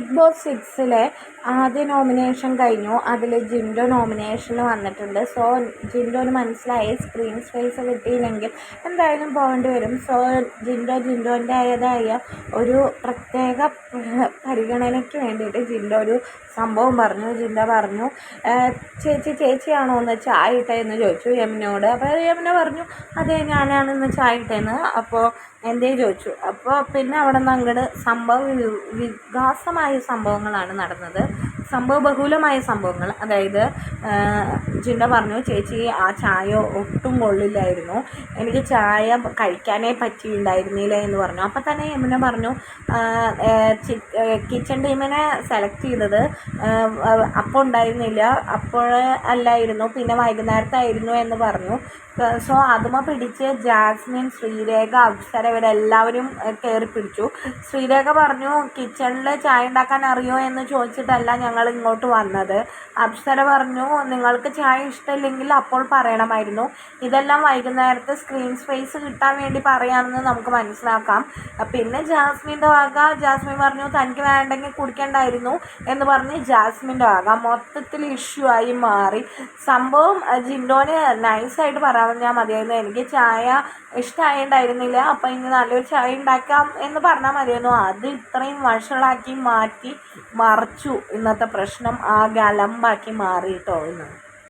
Big boss സിക്സിലെ ആദ്യ nomination കഴിഞ്ഞു. അതിൽ ജിൻഡോ നോമിനേഷന് വന്നിട്ടുണ്ട്. സോ ജിൻഡോന് മനസ്സിലായി. സ്ക്രീൻ സ്പേസ് കിട്ടിയില്ലെങ്കിൽ എന്തായാലും പോകേണ്ടി വരും. സോ ജിൻഡോ ജിൻഡോന്റേതായ ഒരു പ്രത്യേക പരിഗണനയ്ക്ക് വേണ്ടിയിട്ട് ജിൻഡോ ഒരു സംഭവം പറഞ്ഞു. ജിൻഡോ പറഞ്ഞു ചേച്ചി ചേച്ചിയാണോ ഒന്ന് ചായ ഇട്ടതെന്ന് ചോദിച്ചു യമുനയോട് അപ്പോൾ യമുന പറഞ്ഞു അതെ ഞാനാണ് ഇന്ന് ചായ ഇട്ടതെന്ന് അപ്പോൾ എന്തേ ചോദിച്ചു. അപ്പോൾ പിന്നെ അവിടെ നിന്ന് അങ്ങോട്ട് സംഭവ വികാസമായ സംഭവങ്ങളാണ് നടന്നത്. സംഭവ ബഹുലമായ സംഭവങ്ങൾ. അതായത് ജിൻഡ പറഞ്ഞു ചേച്ചി ആ ചായ ഒട്ടും കൊള്ളില്ലായിരുന്നു. എനിക്ക് ചായ കഴിക്കാനേ പറ്റിയിട്ടുണ്ടായിരുന്നില്ല എന്ന് പറഞ്ഞു. അപ്പം തന്നെ യമുന പറഞ്ഞു കിച്ചൺ ടീമിനെ സെലക്ട് ചെയ്തത് അപ്പോൾ ഉണ്ടായിരുന്നില്ല. അപ്പോൾ അല്ലായിരുന്നു. പിന്നെ വൈകുന്നേരത്തായിരുന്നു എന്ന് പറഞ്ഞു. സോ അതുമ പിടിച്ച് ജാസ്മിൻ ശ്രീരേഖ അപ്സര ഇവരെല്ലാവരും കയറി പിടിച്ചു. ശ്രീരേഖ പറഞ്ഞു കിച്ചണിൽ ചായ ഉണ്ടാക്കാൻ അറിയോ? എന്ന് ചോദിച്ചിട്ടല്ല ഞങ്ങൾ ഇങ്ങോട്ട് വന്നത്. അപ്സര പറഞ്ഞു നിങ്ങൾക്ക് ചായ ഇഷ്ടമില്ലെങ്കിൽ അപ്പോൾ പറയണമായിരുന്നു. ഇതെല്ലാം വൈകുന്നേരത്തെ സ്ക്രീൻ സ്പേസ് കിട്ടാൻ വേണ്ടി പറയാമെന്ന് നമുക്ക് മനസ്സിലാക്കാം. പിന്നെ ജാസ്മിന്റെ വക ജാസ്മിൻ പറഞ്ഞു തനിക്ക് വേണ്ടെങ്കിൽ കുടിക്കേണ്ടായിരുന്നു എന്ന് പറഞ്ഞ് ജാസ്മിന്റെ വക മൊത്തത്തിൽ ഇഷ്യൂ ആയി മാറി. സംഭവം ജിൻഡോന് നൈസായിട്ട് പറഞ്ഞാൽ മതിയായിരുന്നു. എനിക്ക് ചായ ഇഷ്ടമായിട്ടുണ്ടായിരുന്നില്ല അപ്പം ഇനി നല്ലൊരു ചായ ഉണ്ടാക്കാം എന്ന് പറഞ്ഞാൽ മതിയായിരുന്നു. അത് ഇത്രയും വഷളാക്കി മാറ്റി മറച്ചു ഇന്നത്തെ പ്രശ്നം ആകെ അലമ്പാക്കി മാറി ഇന്ന്